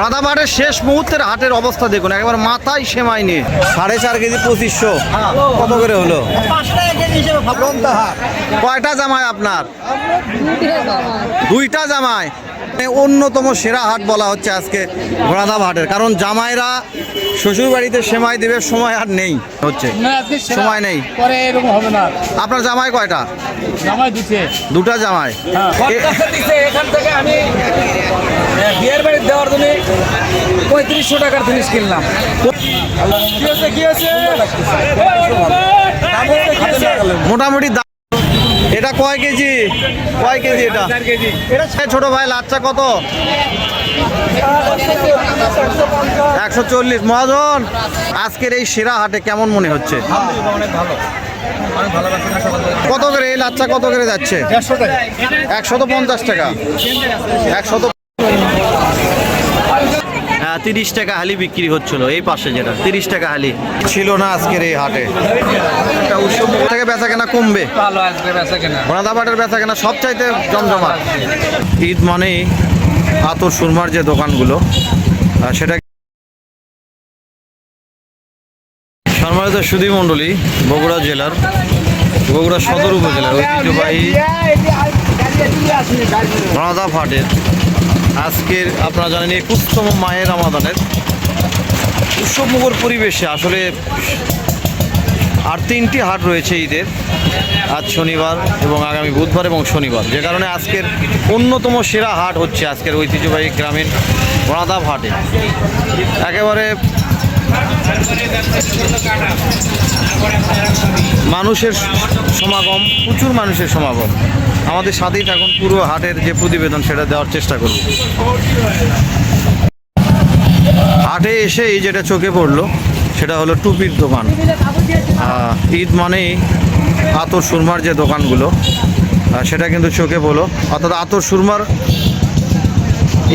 রাধাবাড়ের শেষ মুহূর্তের হাটের অবস্থা দেখুন একবার মাথায় সেমাই নিয়ে। সাড়ে চার কেজি পঁচিশশো। কত করে হলো? কয়টা জামাই আপনার? দুইটা জামাই? অন্যতম সেরা হাট বলা হচ্ছে আজকে ঘোড়াধাপ হাটের। কারণ জামাইরা শ্বশুর বাড়িতে সেমাই দেবে সময় আর নেই হচ্ছে। না আজকে সেরা। সময় নেই। পরে এরকম হবে না। আপনার জামাই কয়টা? জামাই দিচ্ছে দুটা জামাই। এখান থেকে আমি বিয়ের বাড়ি দেওয়ার জন্য পঁয়ত্রিশশো টাকার জিনিস কিনলাম। কি হচ্ছে কি হচ্ছে মোটামুটি দাম এটা কয় কেজি? কয় কেজি এটা? এটা ছোট ভাই লাচ্চা কত? একশো চল্লিশ। মহাজন আজকের এই সেরা হাটে কেমন মনে হচ্ছে? কত করে এই লাচ্চা কত করে যাচ্ছে? একশত পঞ্চাশ টাকা। একশত তিরিশ টাকা হালি বিক্রি হচ্ছিল এই পাশে যেটা তিরিশ টাকা হালি। ছিল না আজকের এই হাটে। উৎসব থেকে বেচা কেনা কমবে? ভালো আসবে বেচা কেনা ঘোড়াদাবাটের বেচা কেনা সব চাইতে জমজমাট। ঈদ মানেই আতর সুরমার যে দোকানগুলো সেটা সম্মানিত সুধী মণ্ডলী বগুড়া জেলার বগুড়া সদর উপজেলার ঐতিহ্যবাহী ঘোড়াদা হাটের আজকের আপনারা জানেন একুশতম মায়ের আমাদানের উৎসবমুখর পরিবেশে আসলে আর তিনটি হাট রয়েছে ঈদের। আজ শনিবার এবং আগামী বুধবার এবং শনিবার। যে কারণে আজকের অন্যতম সেরা হাট হচ্ছে আজকের ঐতিহ্যবাহী গ্রামীণ বনাদাব হাটে। একেবারে মানুষের সমাগম, প্রচুর মানুষের সমাগম। আমাদের সাথেই থাকুন, পুরো হাটের যে প্রতিবেদন সেটা দেওয়ার চেষ্টা করব হাটে এসেই যেটা চোখে পড়ল, সেটা হলো টুপির দোকান। ঈদ মানেই আতর সুরমার যে দোকানগুলো সেটা কিন্তু চোখে পড়ল। অর্থাৎ আতর সুরমার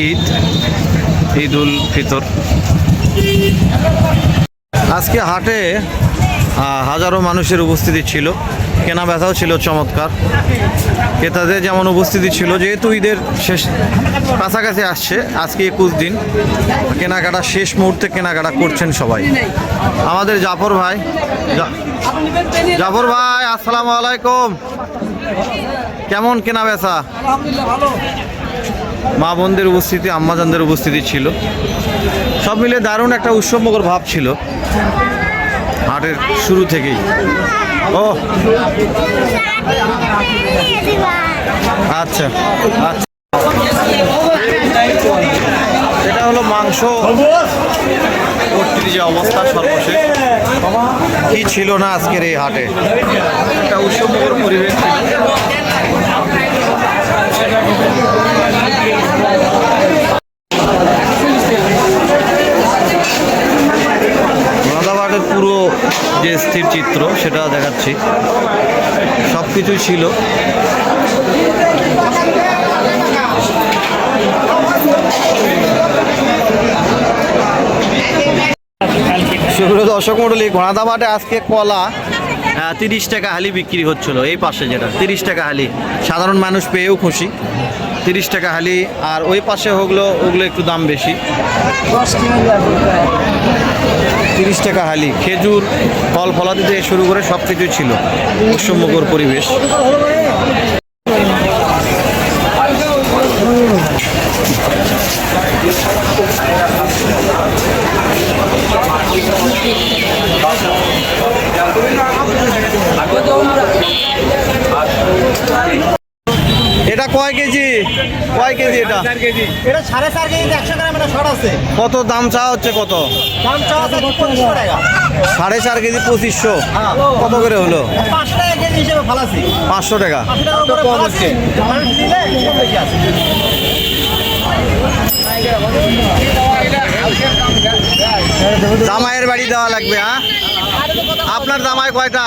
ঈদ ঈদ উল ফিতর। আজকে হাটে হাজারো মানুষের উপস্থিতি ছিল। কেনা বেচাও ছিল চমৎকার। ক্রেতাদের যেমন উপস্থিতি ছিল, যেহেতু ঈদের শেষ কাছাকাছি আসছে, আজকে একুশ দিন, কেনাকাটা শেষ মুহূর্তে কেনাকাটা করছেন সবাই। আমাদের জাফর ভাই জাফর ভাই, আসসালামু আলাইকুম। কেমন কেনা বেচা মা বোনদের উপস্থিতি, আম্মাজানদের উপস্থিতি ছিল। সব মিলে দারুণ একটা উৎসবমুখর ভাব ছিল। হাটের শুরু থেকেই। ও। আচ্ছা আচ্ছা। এটা হলো মাংস। ভর্তির যে অবস্থা সর্বশেষ। কি ছিল না আজকের এই হাটে? একটা উৎসবমুখর পরিবেশ রাধাবাটের পুরো যে স্থির চিত্র সেটা দেখাচ্ছি। সব কিছুই ছিল। সেগুলো দর্শক মন্ডলী ঘোড়াদাবাটে আজকে কলা তিরিশ টাকা হালি বিক্রি হচ্ছিল এই পাশে যেটা। তিরিশ টাকা হালি। সাধারণ মানুষ পেয়েও খুশি। তিরিশ টাকা হালি আর ওই পাশে ওগুলো ওগুলো একটু দাম বেশি। তিরিশ টাকা হালি খেজুর ফল ফলাদি থেকে শুরু করে সব কিছুই ছিল। উৎসবমুখর পরিবেশ। এটা কয় কেজি? কয় কেজি এটা? এটা সাড়ে চার কেজি একশো গ্রাম এটা শর্ট আছে। কত দাম চা হচ্ছে কত? দাম চাওয়া আছে পঁচিশশো টাকা। সাড়ে চার কেজি পঁচিশশো। কত করে হলো? পাঁচশো টাকা কেজি হিসেবে ফালাছি পাঁচশো টাকা। কম বেশি আছে। জামাইয়ের বাড়ি দেওয়া লাগবে হ্যাঁ? আপনার জামাই কয়টা?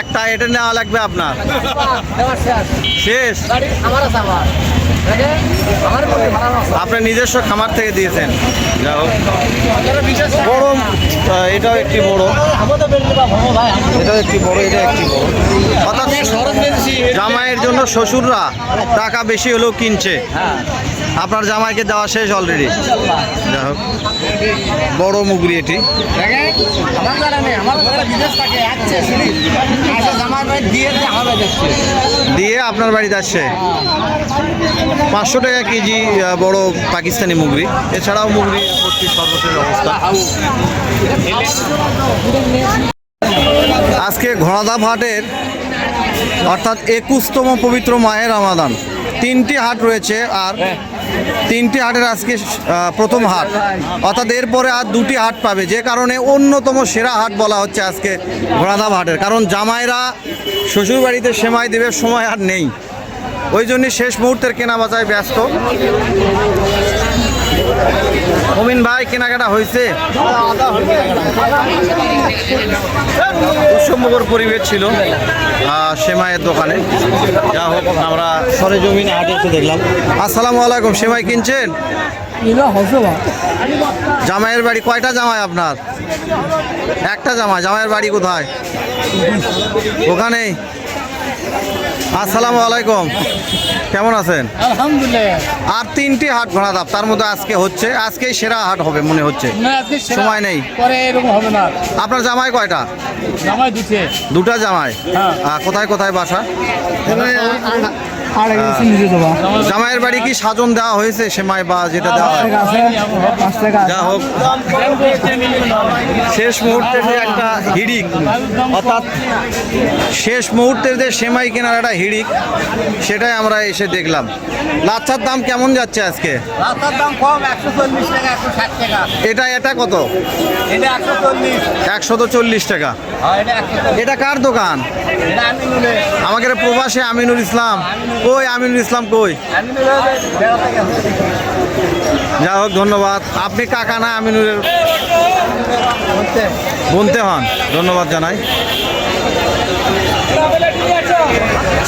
একটা এটা নেওয়া লাগবে আপনার। শেষ। আপনার নিজস্ব খামার থেকে দিয়েছেন। বড় এটাও একটি বড়। এটাও একটি বড় এটা একটি বড়। অর্থাৎ জামাইয়ের জন্য শ্বশুররা টাকা বেশি হলেও কিনছে। আপনার জামাইকে দেওয়া শেষ অলরেডি যাই হোক। বড় মুগরি এটি। জামার ভাই দিয়ে আপনার বাড়িতে আসছে পাঁচশো টাকা কেজি বড় পাকিস্তানি মুগরি। এছাড়াও মুগরি সর্বশেষ অবস্থা। আজকে ঘোড়াধাপ হাটের অর্থাৎ একুশতম পবিত্র মায়ের রমাদান। তিনটি হাট রয়েছে আর তিনটি হাটের আজকে প্রথম হাট। অর্থাৎ এরপরে আর দুটি হাট পাবে, যে কারণে অন্যতম সেরা হাট বলা হচ্ছে আজকে ঘোড়াধাপ হাটের। কারণ জামাইরা শ্বশুরবাড়িতে সেমাই দেবে, সময় আর নেই। ওই জন্য শেষ মুহূর্তের কেনা বাজায় ব্যস্ত। অমিন ভাই, কেনাকাটা হয়েছে? উৎসবমুখর পরিবেশ ছিল সেমাইয়ের দোকানে। যা হোক, আমরা সরেজমিনে হাটে এসে দেখলাম। আসসালামু আলাইকুম সেমাই কিনছেন? জামাইয়ের বাড়ি কয়টা জামাই আপনার? একটা জামাই জামাইয়ের বাড়ি কোথায়? ওখানেই। আসসালামু আলাইকুম কেমন আছেন? আলহামদুলিল্লাহ। আর তিনটি হাট ঘোড়া ধাপ তার মধ্যে আজকে হচ্ছে আজকেই সেরা হাট হবে মনে হচ্ছে। সময় নেই। পরে এরকম হবে না। আপনার জামাই কয়টা? জামাই দিচ্ছে দুটা জামাই? হ্যাঁ। কোথায় কোথায় বাসা? জামাইয়ের বাড়ি কি সাজন দেওয়া হয়েছে? সেমাই বা যেটা দেওয়া হয়? যা হোক। শেষ মুহূর্তে যে একটা হিড়িক অর্থাৎ শেষ মুহূর্তের যে সেমাই কেনার একটা হিড়িক সেটাই আমরা এসে দেখলাম। লাচ্ছার দাম কেমন যাচ্ছে আজকে? এটা এটা কত? একশো একশো চল্লিশ টাকা। হ্যাঁ এটা কার দোকান? এটা আমি আমাদের প্রবাসে আমিনুল ইসলাম। কই আমিনুল ইসলাম কই? আমি নুলে বেড়াতে গেছে যা হোক ধন্যবাদ। আপনি কাকা না আমিনুলের বলতে হন। ধন্যবাদ জানাই।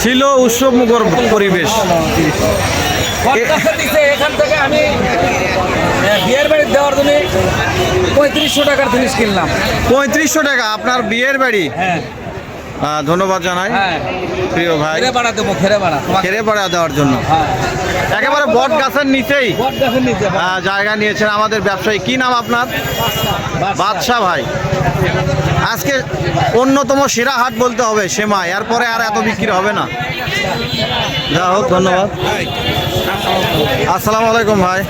ছিল উৎসব মুখর পরিবেশ। এখান থেকে আমি বিয়ের বাড়ি দেওয়ার জন্য পঁয়ত্রিশশো টাকার জিনিস কিনলাম। পঁয়ত্রিশশো টাকা আপনার বিয়ের বাড়ি? হ্যাঁ। ধন্যবাদ জানাই। হ্যাঁ। প্রিয় ভাই। খেরে দেবো খেরে পাড়া দেওয়ার জন্য। হ্যাঁ। একেবারে বট গাছের নিচেই আহ, জায়গা নিয়েছেন আমাদের ব্যবসায়ী। কি নাম আপনার? বাদশাহ। ভাই। আজকে অন্যতম সেরা হাট বলতে হবে সেমাই এরপরে আর এত বিক্রি হবে না। যা হোক ধন্যবাদ। আসসালামু আলাইকুম ভাই।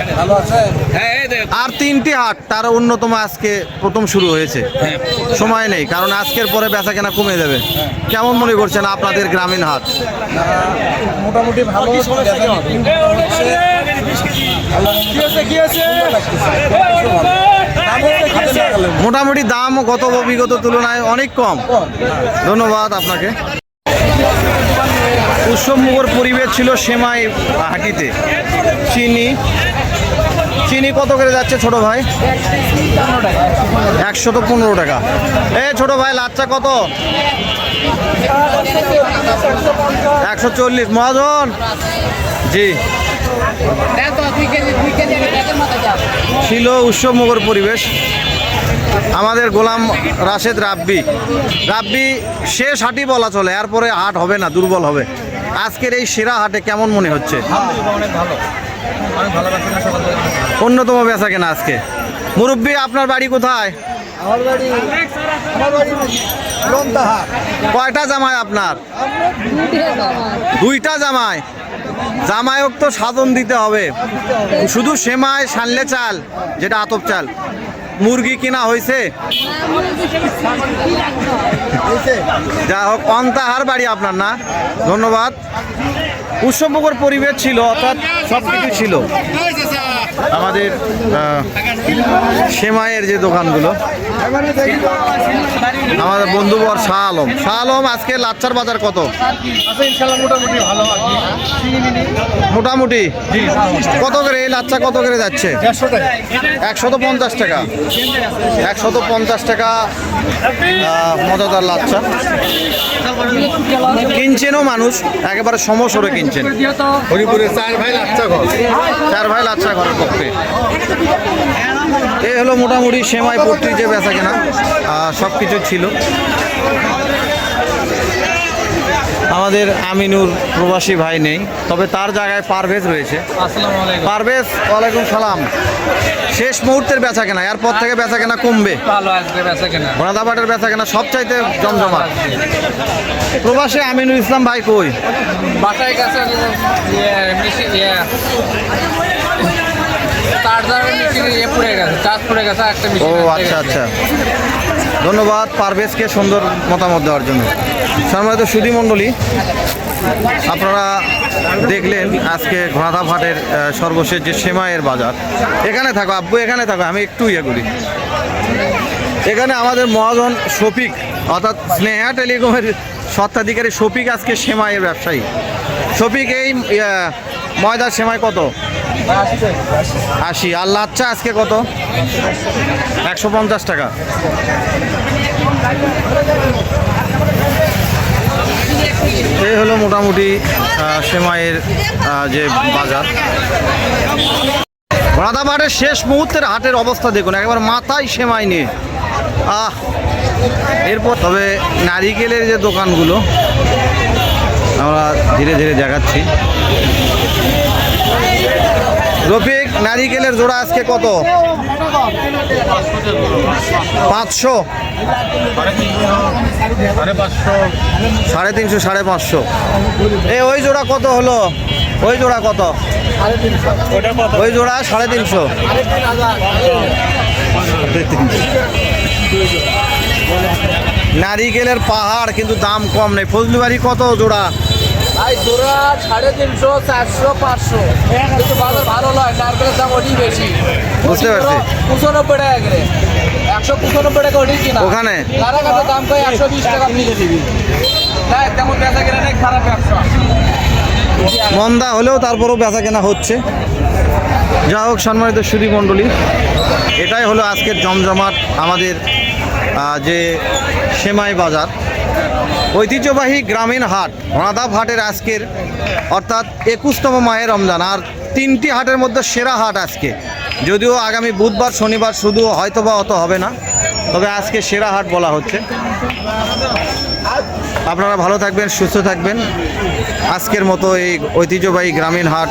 হ্যাঁ আর তিনটি হাট তার অন্যতম আজকে প্রথম শুরু হয়েছে। সময় নেই কারণ আজকের পরে বেচা কেনা কমে যাবে। কেমন মনে করছেন আপনাদের গ্রামীণ হাট? মোটামুটি ভালো মোটামুটি দাম গত বিগত তুলনায় অনেক কম। ধন্যবাদ আপনাকে। উৎসবমুখর পরিবেশ ছিল সেমাই হাটিতে। চিনি। চিনি কত করে যাচ্ছে ছোট ভাই? একশো তো পনেরো টাকা। এ ছোট ভাই, লাচ্চা কত? একশো চল্লিশ। মহাজন? জি। ছিল উৎসবমুখর পরিবেশ। আমাদের গোলাম রাশেদ রাব্বি। রাব্বি শেষ হাটই বলা চলে, এরপরে হাট হবে না, দুর্বল হবে। আজকের এই সেরা হাটে কেমন মনে হচ্ছে? অন্যতম বেচা কেনা আজকে। মুরব্বী, আপনার বাড়ি কোথায়? আমার বাড়ি আমার বাড়ি লন্তাহা কয়টা জামাই আপনার? দুইটা জামাই। জামাইক তো সাধন দিতে হবে। শুধু সেমায় সানলে চাল যেটা আতপ চাল। মুরগি কিনা হয়েছে? যা হোক অন্তাহার বাড়ি আপনার না? ধন্যবাদ। উৎসবমুখর পরিবেশ ছিল অর্থাৎ সব কিছু ছিল। আমাদের সেমাইয়ের যে দোকানগুলো আমাদের বন্ধুবর শাহ আলম শাহ আলম আজকে লাচ্চার বাজার কত? মোটামুটি। কত করে এই লাচ্চা কত করে যাচ্ছে? একশত পঞ্চাশ টাকা। একশত পঞ্চাশ টাকা মজাদার লাচ্চা কিনছেনও মানুষ একেবারে সমসরে কিনছেন। হরিপুরে চার ভাই লাচ্চা ঘর। চার ভাই লাচ্চা ঘরের পক্ষে এই হলো মোটামুটি সেমাই পট্টি যে বেচা কেনা সব কিছু ছিল। আমাদের আমিনুর প্রবাসী ভাই নেই তবে তার জায়গায় পারভেজ রয়েছে। পারভেজ ওয়ালাইকুম সালাম। শেষ মুহূর্তের বেচা কেনা এরপর থেকে বেচা কেনা কমবে। বেচা কেনা। ঘোড়াদাবাটের বেচা কেনা সবচাইতে জমজমাট। প্রবাসী আমিনুল ইসলাম ভাই কই? বাসায় কাছে চার্জারের মেশিন ইয়ে পড়ে গেছে চার্জ পড়ে গেছে একটা ও আচ্ছা আচ্ছা। ধন্যবাদ পারভেজকে সুন্দর মতামত দেওয়ার জন্য। সম্মানিত সুধি মণ্ডলী আপনারা দেখলেন আজকে ঘোড়াধা ভাটের সর্বশেষ যে সেমাইয়ের বাজার। এখানে থাকো আব্বু এখানে থাকো আমি একটু ইয়ে করি। এখানে আমাদের মহাজন শফিক অর্থাৎ স্নেহা টেলিকমের স্বত্বাধিকারী শফিক আজকে সেমাইয়ের ব্যবসায়ী। শফিক এই ময়দার সেমাই কত? আশি। আর লাচ্চা আজকে কত? একশো পঞ্চাশ টাকা। এই হলো মোটামুটি সেমাইয়ের যে বাজার। রাধাবাড়ের শেষ মুহূর্তের হাটের অবস্থা দেখুন, একবার মাথায় সেমাই নিয়ে। আহ, এরপর তবে নারিকেলের যে দোকানগুলো, আমরা ধীরে ধীরে দেখাচ্ছি। রফিক, নারিকেলের জোড়া আজকে কত? পাঁচশো। সাড়ে তিনশো, সাড়ে পাঁচশো। এ, ওই জোড়া কত হলো? ওই জোড়া কত? ওই জোড়া সাড়ে তিনশো। নারিকেলের পাহাড়, কিন্তু দাম কম নেই। ফজলিবাড়ি কত জোড়া? ভাই জোড়া সাড়ে তিনশো চারশো পাঁচশো। কিন্তু বাজার ভালো নয় নারকেলের দাম ওটি বেশি। বুঝতে পারছি। পঁচানব্বই টাকা করে। একশো পঁচানব্বই টাকা ওটি কিনা। ওখানে? তারা কাছে দাম কয় একশো বিশ টাকা মিলে দিবি তাই তেমন বেচা কিনা নেই খারাপ ব্যবসা। মন্দা হলেও তারপরেও বেচা কেনা হচ্ছে। যা হোক সম্মানিত সুদী মণ্ডলী এটাই হলো আজকের জমজমাট আমাদের যে সেমাই বাজার। ঐতিহ্যবাহী গ্রামীণ হাট রাধা হাটের আজকের, অর্থাৎ একুশতম মায়ের রমজান। আর তিনটি হাটের মধ্যে সেরা হাট আজকে। যদিও আগামী বুধবার, শনিবার শুধু হয়তোবা অত হবে না, তবে আজকে সেরা হাট বলা হচ্ছে। আপনারা ভালো থাকবেন, সুস্থ থাকবেন। আজকের মতো এই ঐতিহ্যবাহী গ্রামীণ হাট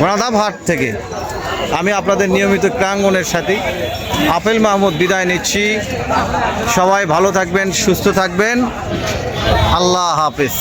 ঘোড়াধাপ হাট থেকে আমি আপনাদের নিয়মিত প্রাঙ্গনের সাথে। আপেল মাহমুদ বিদায় নিচ্ছি। সবাই ভালো থাকবেন, সুস্থ থাকবেন। আল্লাহ হাফেজ।